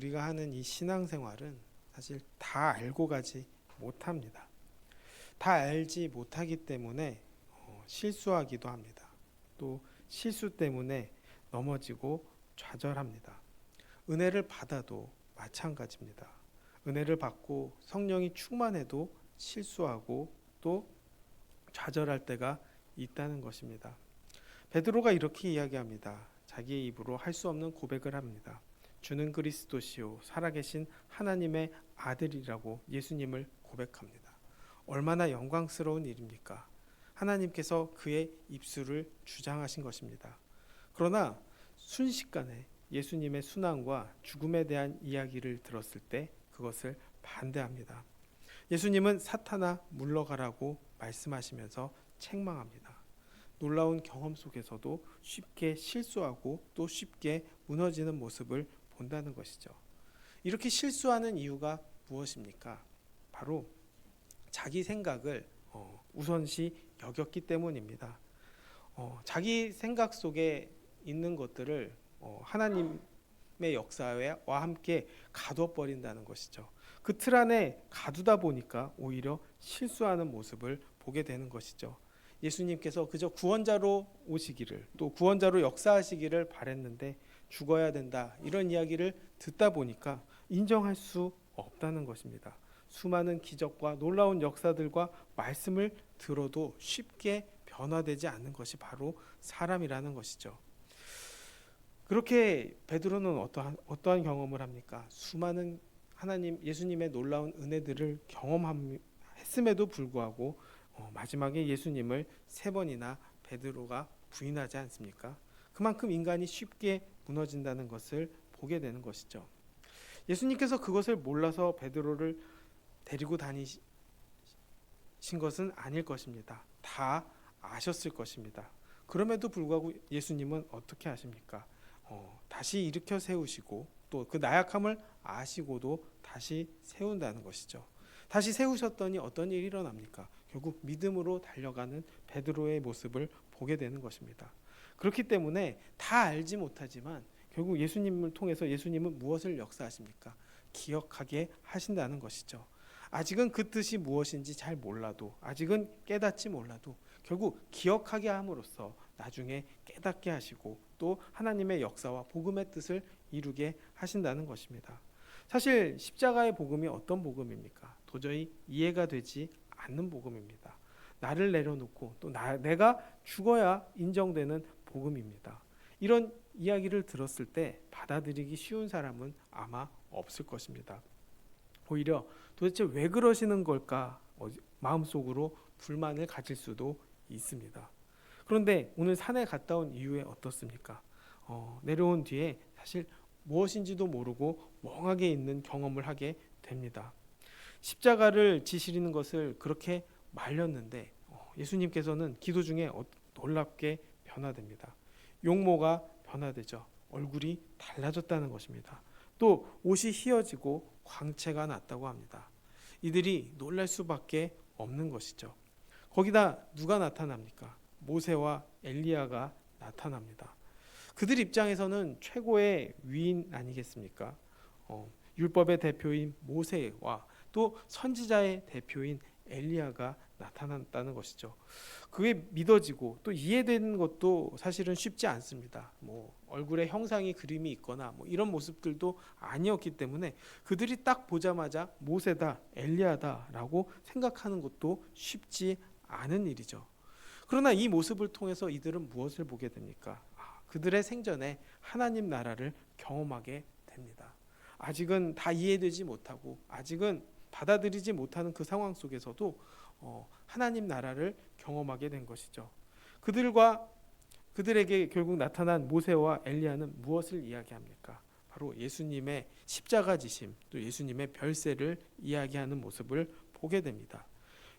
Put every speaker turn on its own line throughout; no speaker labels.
우리가 하는 이 신앙생활은 사실 다 알고 가지 못합니다. 다 알지 못하기 때문에 어, 실수하기도 합니다. 또 실수 때문에 넘어지고 좌절합니다. 은혜를 받아도 마찬가지입니다. 은혜를 받고 성령이 충만해도 실수하고 또 좌절할 때가 있다는 것입니다. 베드로가 이렇게 이야기합니다. 자기의 입으로 할 수 없는 고백을 합니다. 주는 그리스도시요 살아계신 하나님의 아들이라고 예수님을 고백합니다. 얼마나 영광스러운 일입니까? 하나님께서 그의 입술을 주장하신 것입니다. 그러나 순식간에 예수님의 순환과 죽음에 대한 이야기를 들었을 때 그것을 반대합니다. 예수님은 사탄아 물러가라고 말씀하시면서 책망합니다. 놀라운 경험 속에서도 쉽게 실수하고 또 쉽게 무너지는 모습을 본다는 것이죠. 이렇게 실수하는 이유가 무엇입니까? 바로 자기 생각을 어, 우선시 여겼기 때문입니다. 어, 자기 생각 속에 있는 것들을 어, 하나님의 역사와 함께 가둬 버린다는 것이죠. 그 틀 안에 가두다 보니까 오히려 실수하는 모습을 보게 되는 것이죠. 예수님께서 그저 구원자로 오시기를 또 구원자로 역사하시기를 바랬는데 죽어야 된다 이런 이야기를 듣다 보니까 인정할 수 없다는 것입니다. 수많은 기적과 놀라운 역사들과 말씀을 들어도 쉽게 변화되지 않는 것이 바로 사람이라는 것이죠. 그렇게 베드로는 어떠한 어떠한 경험을 합니까? 수많은 하나님 예수님의 놀라운 은혜들을 경험했음에도 불구하고 어, 마지막에 예수님을 세 번이나 베드로가 부인하지 않습니까? 그만큼 인간이 쉽게 무너진다는 것을 보게 되는 것이죠. 예수님께서 그것을 몰라서 베드로를 데리고 다니신 것은 아닐 것입니다. 다 아셨을 것입니다. 그럼에도 불구하고 예수님은 어떻게 하십니까? 어, 다시 일으켜 세우시고 또 그 나약함을 아시고도 다시 세운다는 것이죠. 다시 세우셨더니 어떤 일이 일어납니까? 결국 믿음으로 달려가는 베드로의 모습을 보게 되는 것입니다. 그렇기 때문에 다 알지 못하지만 결국 예수님을 통해서 예수님은 무엇을 역사하십니까? 기억하게 하신다는 것이죠. 아직은 그 뜻이 무엇인지 잘 몰라도 아직은 깨닫지 몰라도 결국 기억하게 함으로써 나중에 깨닫게 하시고 또 하나님의 역사와 복음의 뜻을 이루게 하신다는 것입니다. 사실 십자가의 복음이 어떤 복음입니까? 도저히 이해가 되지 않는 복음입니다. 나를 내려놓고 또 나, 내가 죽어야 인정되는 복음입니다. 이런 이야기를 들었을 때 받아들이기 쉬운 사람은 아마 없을 것입니다. 오히려 도대체 왜 그러시는 걸까 마음속으로 불만을 가질 수도 있습니다. 그런데 오늘 산에 갔다 온 이후에 어떻습니까? 어, 내려온 뒤에 사실 무엇인지도 모르고 멍하게 있는 경험을 하게 됩니다. 십자가를 지시리는 것을 그렇게 말렸는데 어, 예수님께서는 기도 중에 어, 놀랍게 변화됩니다. 용모가 변화되죠. 얼굴이 달라졌다는 것입니다. 또 옷이 휘어지고 광채가 났다고 합니다. 이들이 놀랄 수밖에 없는 것이죠. 거기다 누가 나타납니까? 모세와 엘리야가 나타납니다. 그들 입장에서는 최고의 위인 아니겠습니까? 어, 율법의 대표인 모세와 또 선지자의 대표인 엘리야가 나타났다는 것이죠. 그게 믿어지고 또 이해되는 것도 사실은 쉽지 않습니다. 뭐 얼굴에 형상이 그림이 있거나 뭐 이런 모습들도 아니었기 때문에 그들이 딱 보자마자 모세다, 엘리야다라고 생각하는 것도 쉽지 않은 일이죠. 그러나 이 모습을 통해서 이들은 무엇을 보게 됩니까? 아, 그들의 생전에 하나님 나라를 경험하게 됩니다. 아직은 다 이해되지 못하고 아직은 받아들이지 못하는 그 상황 속에서도 어, 하나님 나라를 경험하게 된 것이죠. 그들과 그들에게 결국 나타난 모세와 엘리야는 무엇을 이야기합니까? 바로 예수님의 십자가 지심, 또 예수님의 별세를 이야기하는 모습을 보게 됩니다.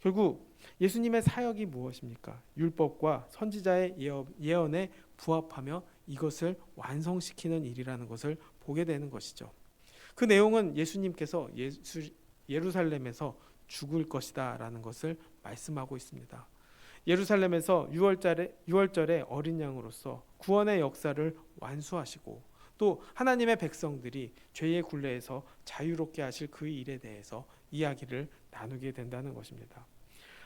결국 예수님의 사역이 무엇입니까? 율법과 선지자의 예언에 부합하며 이것을 완성시키는 일이라는 것을 보게 되는 것이죠. 그 내용은 예수님께서 예수, 예루살렘에서 죽을 것이다라는 것을 말씀하고 있습니다. 예루살렘에서 6월절에 6월절에 어린 양으로서 구원의 역사를 완수하시고 또 하나님의 백성들이 죄의 굴레에서 자유롭게 하실 그 일에 대해서 이야기를 나누게 된다는 것입니다.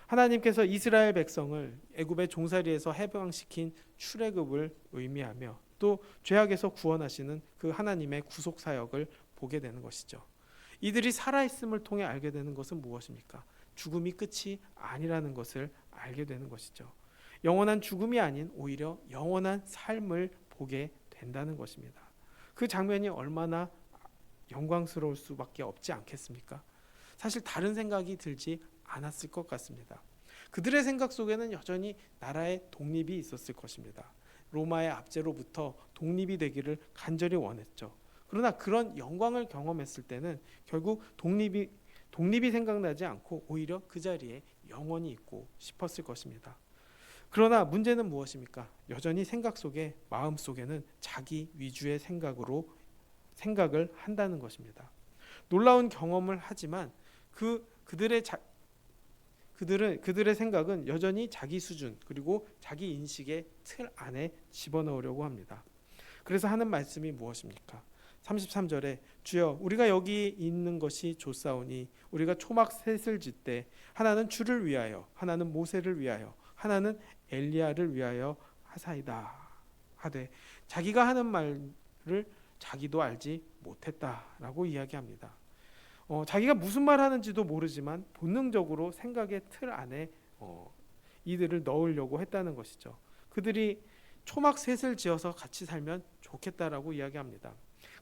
하나님께서 이스라엘 백성을 애굽의 종살이에서 해방시킨 출애굽을 의미하며 또 죄악에서 구원하시는 그 하나님의 구속 사역을 보게 되는 것이죠. 이들이 살아 있음을 통해 알게 되는 것은 무엇입니까? 죽음이 끝이 아니라는 것을 알게 되는 것이죠. 영원한 죽음이 아닌 오히려 영원한 삶을 보게 된다는 것입니다. 그 장면이 얼마나 영광스러울 수밖에 없지 않겠습니까? 사실 다른 생각이 들지 않았을 것 같습니다. 그들의 생각 속에는 여전히 나라의 독립이 있었을 것입니다. 로마의 압제로부터 독립이 되기를 간절히 원했죠. 그러나 그런 영광을 경험했을 때는 결국 독립이 독립이 생각나지 않고 오히려 그 자리에 영원히 있고 싶었을 것입니다. 그러나 문제는 무엇입니까? 여전히 생각 속에 마음 속에는 자기 위주의 생각으로 생각을 한다는 것입니다. 놀라운 경험을 하지만 그 그들의 자, 그들은 그들의 생각은 여전히 자기 수준 그리고 자기 인식의 틀 안에 집어넣으려고 합니다. 그래서 하는 말씀이 무엇입니까? 33절에 주여 우리가 여기 있는 것이 좋사오니 우리가 초막 셋을 짓되 하나는 주를 위하여 하나는 모세를 위하여 하나는 엘리야를 위하여 하사이다 하되 자기가 하는 말을 자기도 알지 못했다라고 이야기합니다. 어, 자기가 무슨 말 하는지도 모르지만 본능적으로 생각의 틀 안에 어, 이들을 넣으려고 했다는 것이죠. 그들이 초막 셋을 지어서 같이 살면 좋겠다라고 이야기합니다.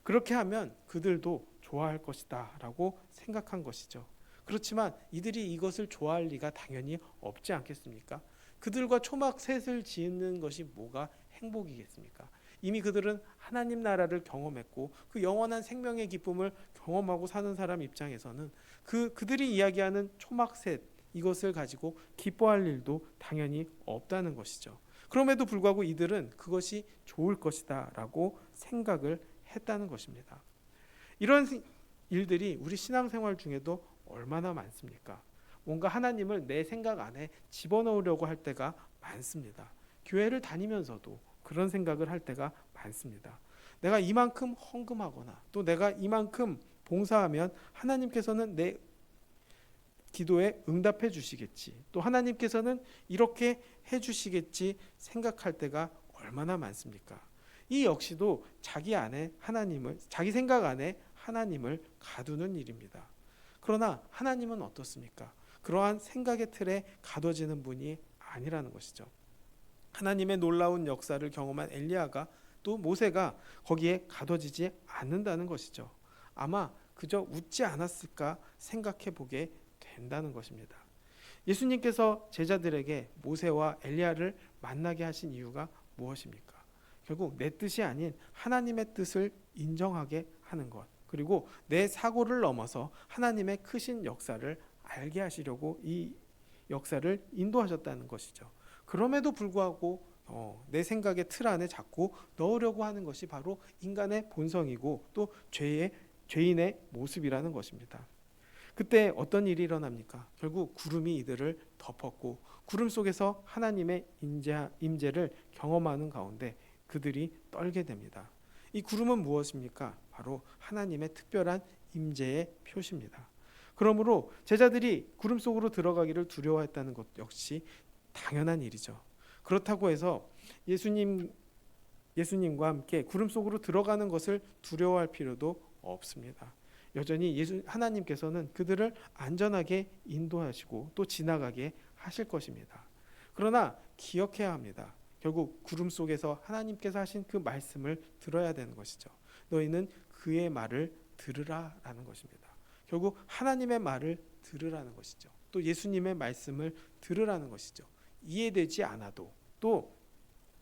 그렇게 하면 그들도 좋아할 것이다 라고 생각한 것이죠. 그렇지만 이들이 이것을 좋아할 리가 당연히 없지 않겠습니까? 그들과 초막 셋을 지는 것이 뭐가 행복이겠습니까? 이미 그들은 하나님 나라를 경험했고 그 영원한 생명의 기쁨을 경험하고 사는 사람 입장에서는 그 그들이 이야기하는 초막 셋 이것을 가지고 기뻐할 일도 당연히 없다는 것이죠. 그럼에도 불구하고 이들은 그것이 좋을 것이다라고 생각을 했다는 것입니다. 이런 일들이 우리 신앙생활 중에도 얼마나 많습니까? 뭔가 하나님을 내 생각 안에 집어넣으려고 할 때가 많습니다. 교회를 다니면서도 그런 생각을 할 때가 많습니다. 내가 이만큼 헌금하거나 또 내가 이만큼 봉사하면 하나님께서는 내 기도에 응답해 주시겠지. 또 하나님께서는 이렇게 해 주시겠지 생각할 때가 얼마나 많습니까? 이 역시도 자기 안에 하나님을 자기 생각 안에 하나님을 가두는 일입니다. 그러나 하나님은 어떻습니까? 그러한 생각의 틀에 가둬지는 분이 아니라는 것이죠. 하나님의 놀라운 역사를 경험한 엘리야가 또 모세가 거기에 가둬지지 않는다는 것이죠. 아마 그저 웃지 않았을까 생각해 보게 된다는 것입니다. 예수님께서 제자들에게 모세와 엘리야를 만나게 하신 이유가 무엇입니까? 결국 내 뜻이 아닌 하나님의 뜻을 인정하게 하는 것. 그리고 내 사고를 넘어서 하나님의 크신 역사를 알게 하시려고 이 역사를 인도하셨다는 것이죠. 그럼에도 불구하고 어, 내 생각의 틀 안에 자꾸 넣으려고 하는 것이 바로 인간의 본성이고 또 죄의 죄인의 모습이라는 것입니다. 그때 어떤 일이 일어납니까? 결국 구름이 이들을 덮었고 구름 속에서 하나님의 임재, 임재를 경험하는 가운데 그들이 떨게 됩니다. 이 구름은 무엇입니까? 바로 하나님의 특별한 임재의 표시입니다. 그러므로 제자들이 구름 속으로 들어가기를 두려워했다는 것 역시 당연한 일이죠. 그렇다고 해서 예수님 예수님과 함께 구름 속으로 들어가는 것을 두려워할 필요도 없습니다. 여전히 예수 하나님께서는 그들을 안전하게 인도하시고 또 지나가게 하실 것입니다. 그러나 기억해야 합니다. 결국 구름 속에서 하나님께서 하신 그 말씀을 들어야 되는 것이죠. 너희는 그의 말을 들으라라는 것입니다. 결국 하나님의 말을 들으라는 것이죠. 또 예수님의 말씀을 들으라는 것이죠. 이해되지 않아도 또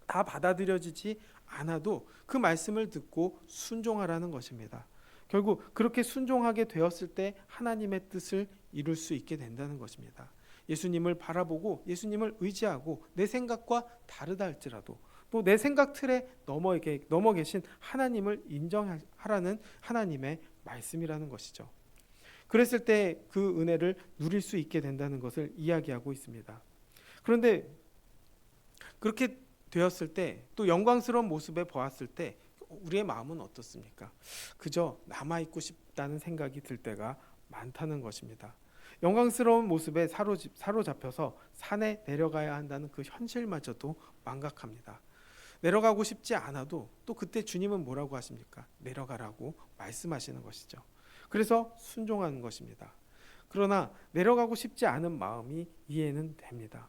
다 받아들여지지 않아도 그 말씀을 듣고 순종하라는 것입니다. 결국 그렇게 순종하게 되었을 때 하나님의 뜻을 이룰 수 있게 된다는 것입니다. 예수님을 바라보고 예수님을 의지하고 내 생각과 다르다 할지라도 또 내 생각 틀에 넘어 넘어 계신 하나님을 인정하라는 하나님의 말씀이라는 것이죠. 그랬을 때 그 은혜를 누릴 수 있게 된다는 것을 이야기하고 있습니다. 그런데 그렇게 되었을 때 또 영광스러운 모습에 보았을 때 우리의 마음은 어떻습니까? 그저 남아 있고 싶다는 생각이 들 때가 많다는 것입니다. 영광스러운 모습에 사로잡, 사로잡혀서 산에 내려가야 한다는 그 현실마저도 망각합니다. 내려가고 싶지 않아도 또 그때 주님은 뭐라고 하십니까? 내려가라고 말씀하시는 것이죠. 그래서 순종하는 것입니다. 그러나 내려가고 싶지 않은 마음이 이해는 됩니다.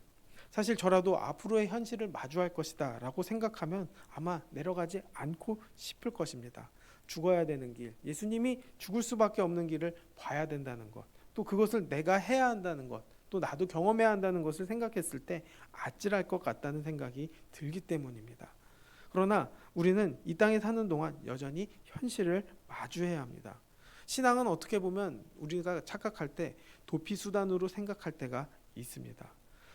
사실 저라도 앞으로의 현실을 마주할 것이다 라고 생각하면 아마 내려가지 않고 싶을 것입니다. 죽어야 되는 길, 예수님이 죽을 수밖에 없는 길을 봐야 된다는 것, 또 그것을 내가 해야 한다는 것, 또 나도 경험해야 한다는 것을 생각했을 때 아찔할 것 같다는 생각이 들기 때문입니다. 그러나 우리는 이 땅에 사는 동안 여전히 현실을 마주해야 합니다. 신앙은 어떻게 보면 우리가 착각할 때 도피 수단으로 생각할 때가 있습니다.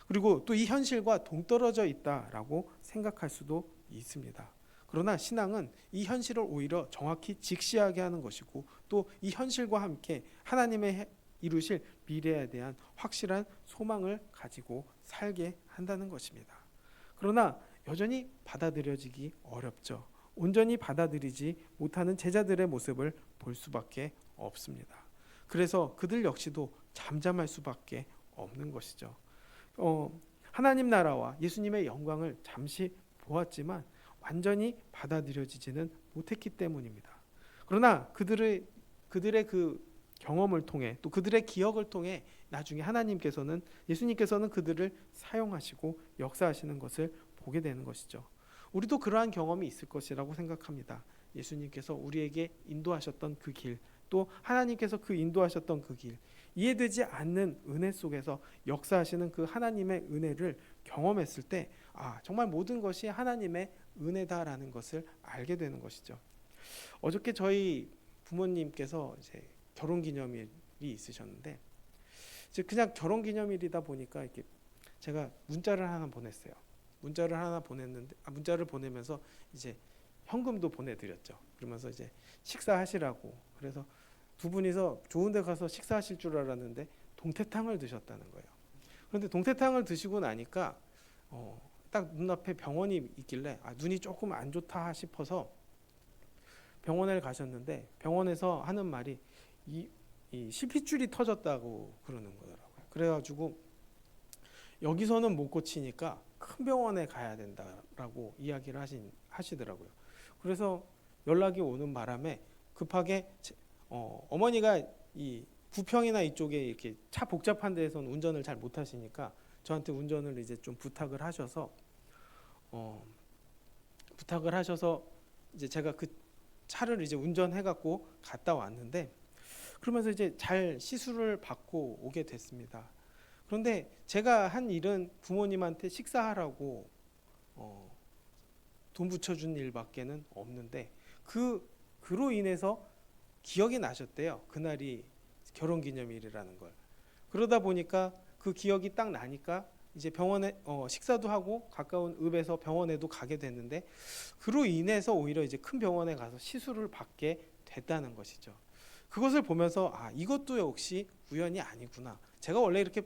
그리고 또 이 현실과 동떨어져 있다라고 생각할 수도 있습니다. 그러나 신앙은 이 현실을 오히려 정확히 직시하게 하는 것이고 또 이 현실과 함께 하나님의 해- 이루실 미래에 대한 확실한 소망을 가지고 살게 한다는 것입니다. 그러나 여전히 받아들여지기 어렵죠. 온전히 받아들이지 못하는 제자들의 모습을 볼 수밖에 없습니다. 그래서 그들 역시도 잠잠할 수밖에 없는 것이죠. 어, 하나님 나라와 예수님의 영광을 잠시 보았지만 완전히 받아들여지지는 못했기 때문입니다. 그러나 그들의 그들의 그 경험을 통해 또 그들의 기억을 통해 나중에 하나님께서는 예수님께서는 그들을 사용하시고 역사하시는 것을 보게 되는 것이죠. 우리도 그러한 경험이 있을 것이라고 생각합니다. 예수님께서 우리에게 인도하셨던 그 길, 또 하나님께서 그 인도하셨던 그 길, 이해되지 않는 은혜 속에서 역사하시는 그 하나님의 은혜를 경험했을 때, 아, 정말 모든 것이 하나님의 은혜다라는 것을 알게 되는 것이죠. 어저께 저희 부모님께서 이제 결혼 기념일이 있으셨는데, 그냥 결혼 기념일이다 보니까 이렇게 제가 문자를 하나 보냈어요. 문자를 하나 보냈는데, 아, 문자를 보내면서 이제 현금도 보내드렸죠. 그러면서 이제 식사하시라고. 그래서 두 분이서 좋은데 가서 식사하실 줄 알았는데 동태탕을 드셨다는 거예요. 그런데 동태탕을 드시고 나니까 어, 딱 눈앞에 병원이 있길래 아, 눈이 조금 안 좋다 싶어서 병원에 가셨는데 병원에서 하는 말이 이, 이 실핏줄이 터졌다고 그러는 거더라고요. 그래가지고 여기서는 못 고치니까 큰 병원에 가야 된다라고 이야기를 하신, 하시더라고요. 그래서 연락이 오는 바람에 급하게 제- 어, 어머니가 이 부평이나 이쪽에 이렇게 차 복잡한 데에서는 운전을 잘 못하시니까 저한테 운전을 이제 좀 부탁을 하셔서 어, 부탁을 하셔서 이제 제가 그 차를 이제 운전해 갖고 갔다 왔는데 그러면서 이제 잘 시술을 받고 오게 됐습니다. 그런데 제가 한 일은 부모님한테 식사하라고 어, 돈 붙여준 일밖에는 없는데 그 그로 인해서 기억이 나셨대요. 그날이 결혼 기념일이라는 걸. 그러다 보니까 그 기억이 딱 나니까 이제 병원에 어, 식사도 하고 가까운 읍에서 병원에도 가게 됐는데 그로 인해서 오히려 이제 큰 병원에 가서 시술을 받게 됐다는 것이죠. 그것을 보면서 아 이것도 역시 우연이 아니구나. 제가 원래 이렇게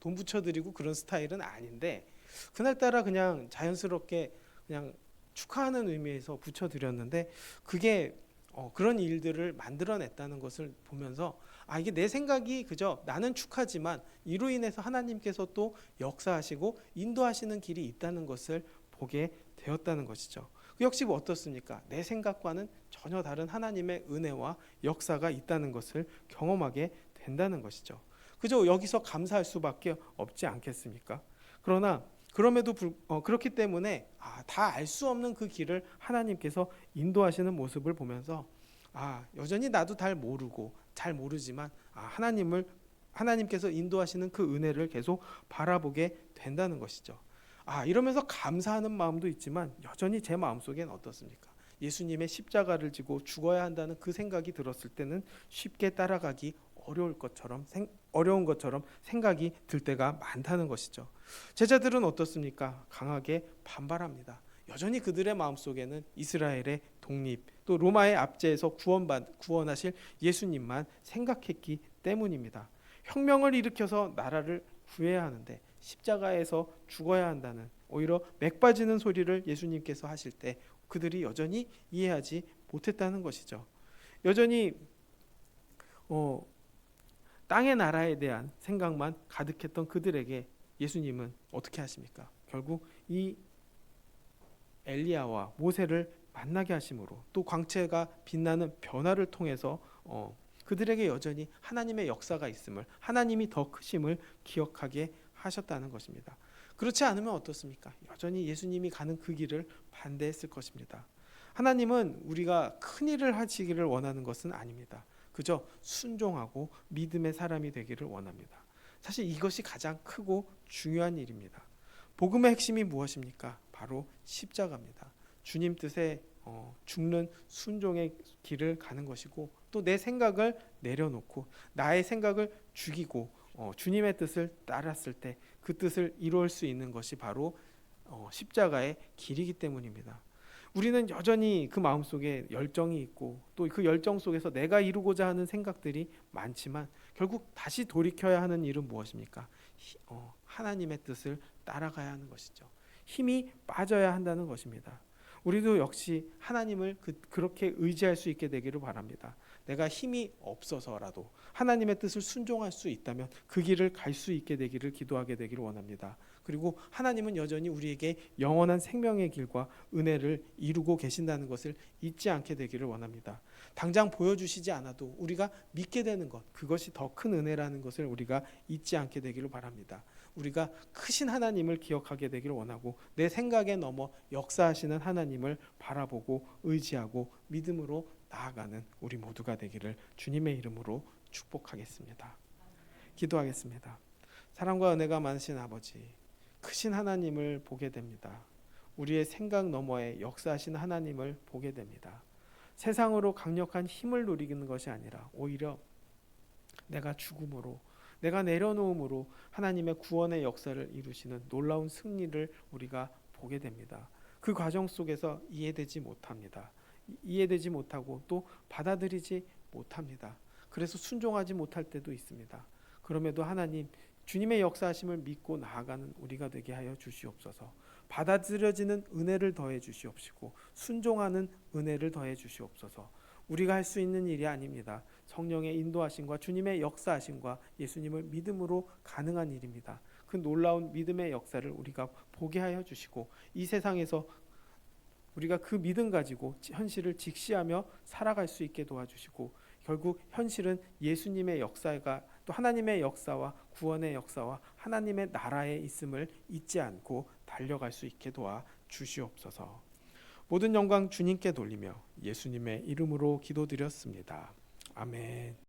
돈 붙여드리고 그런 스타일은 아닌데 그날따라 그냥 자연스럽게 그냥 축하하는 의미에서 붙여드렸는데 그게 어, 그런 일들을 만들어냈다는 것을 보면서 아 이게 내 생각이 그저 나는 축하지만 이로 인해서 하나님께서 또 역사하시고 인도하시는 길이 있다는 것을 보게 되었다는 것이죠. 그 역시 뭐 어떻습니까? 내 생각과는 전혀 다른 하나님의 은혜와 역사가 있다는 것을 경험하게 된다는 것이죠. 그저 여기서 감사할 수밖에 없지 않겠습니까? 그러나 그럼에도 불, 어, 그렇기 때문에 아, 다알 수 없는 그 길을 하나님께서 인도하시는 모습을 보면서 아 여전히 나도 잘 모르고 잘 모르지만 아, 하나님을 하나님께서 인도하시는 그 은혜를 계속 바라보게 된다는 것이죠. 아 이러면서 감사하는 마음도 있지만 여전히 제 마음속엔 어떻습니까? 예수님의 십자가를 지고 죽어야 한다는 그 생각이 들었을 때는 쉽게 따라가기 어려울 것처럼 생, 어려운 것처럼 생각이 들 때가 많다는 것이죠. 제자들은 어떻습니까? 강하게 반발합니다. 여전히 그들의 마음속에는 이스라엘의 독립 또 로마의 압제에서 구원받 구원하실 예수님만 생각했기 때문입니다. 혁명을 일으켜서 나라를 구해야 하는데 십자가에서 죽어야 한다는 오히려 맥 빠지는 소리를 예수님께서 하실 때 그들이 여전히 이해하지 못했다는 것이죠. 여전히 어, 땅의 나라에 대한 생각만 가득했던 그들에게 예수님은 어떻게 하십니까? 결국 이 엘리야와 모세를 만나게 하심으로 또 광채가 빛나는 변화를 통해서 어, 그들에게 여전히 하나님의 역사가 있음을 하나님이 더 크심을 기억하게 하셨다는 것입니다. 그렇지 않으면 어떻습니까? 여전히 예수님이 가는 그 길을 반대했을 것입니다. 하나님은 우리가 큰 일을 하시기를 원하는 것은 아닙니다. 그저 순종하고 믿음의 사람이 되기를 원합니다. 사실 이것이 가장 크고 중요한 일입니다. 복음의 핵심이 무엇입니까? 바로 십자가입니다. 주님 뜻에 어, 죽는 순종의 길을 가는 것이고 또 내 생각을 내려놓고 나의 생각을 죽이고 어, 주님의 뜻을 따랐을 때 그 뜻을 이루을 수 있는 것이 바로 어, 십자가의 길이기 때문입니다. 우리는 여전히 그 마음 속에 열정이 있고 또 그 열정 속에서 내가 이루고자 하는 생각들이 많지만 결국 다시 돌이켜야 하는 일은 무엇입니까? 히- 어, 하나님의 뜻을 따라가야 하는 것이죠. 힘이 빠져야 한다는 것입니다. 우리도 역시 하나님을 그, 그렇게 의지할 수 있게 되기를 바랍니다. 내가 힘이 없어서라도 하나님의 뜻을 순종할 수 있다면 그 길을 갈 수 있게 되기를 기도하게 되기를 원합니다. 그리고 하나님은 여전히 우리에게 영원한 생명의 길과 은혜를 이루고 계신다는 것을 잊지 않게 되기를 원합니다. 당장 보여주시지 않아도 우리가 믿게 되는 것, 그것이 더 큰 은혜라는 것을 우리가 잊지 않게 되기를 바랍니다. 우리가 크신 하나님을 기억하게 되기를 원하고 내 생각에 넘어 역사하시는 하나님을 바라보고 의지하고 믿음으로 나아가는 우리 모두가 되기를 주님의 이름으로 축복하겠습니다. 기도하겠습니다. 사랑과 은혜가 많으신 아버지, 크신 하나님을 보게 됩니다. 우리의 생각 너머에 역사하신 하나님을 보게 됩니다. 세상으로 강력한 힘을 누리는 것이 아니라 오히려 내가 죽음으로 내가 내려놓음으로 하나님의 구원의 역사를 이루시는 놀라운 승리를 우리가 보게 됩니다. 그 과정 속에서 이해되지 못합니다. 이- 이해되지 못하고 또 받아들이지 못합니다. 그래서 순종하지 못할 때도 있습니다. 그럼에도 하나님 주님의 역사하심을 믿고 나아가는 우리가 되게 하여 주시옵소서. 받아들여지는 은혜를 더해 주시옵시고 순종하는 은혜를 더해 주시옵소서. 우리가 할 수 있는 일이 아닙니다. 성령의 인도하심과 주님의 역사하심과 예수님을 믿음으로 가능한 일입니다. 그 놀라운 믿음의 역사를 우리가 보게 하여 주시고 이 세상에서 우리가 그 믿음 가지고 현실을 직시하며 살아갈 수 있게 도와주시고 결국 현실은 예수님의 역사가 또 하나님의 역사와 구원의 역사와 하나님의 나라에 있음을 잊지 않고 달려갈 수 있게 도와 주시옵소서. 모든 영광 주님께 돌리며 예수님의 이름으로 기도드렸습니다. 아멘.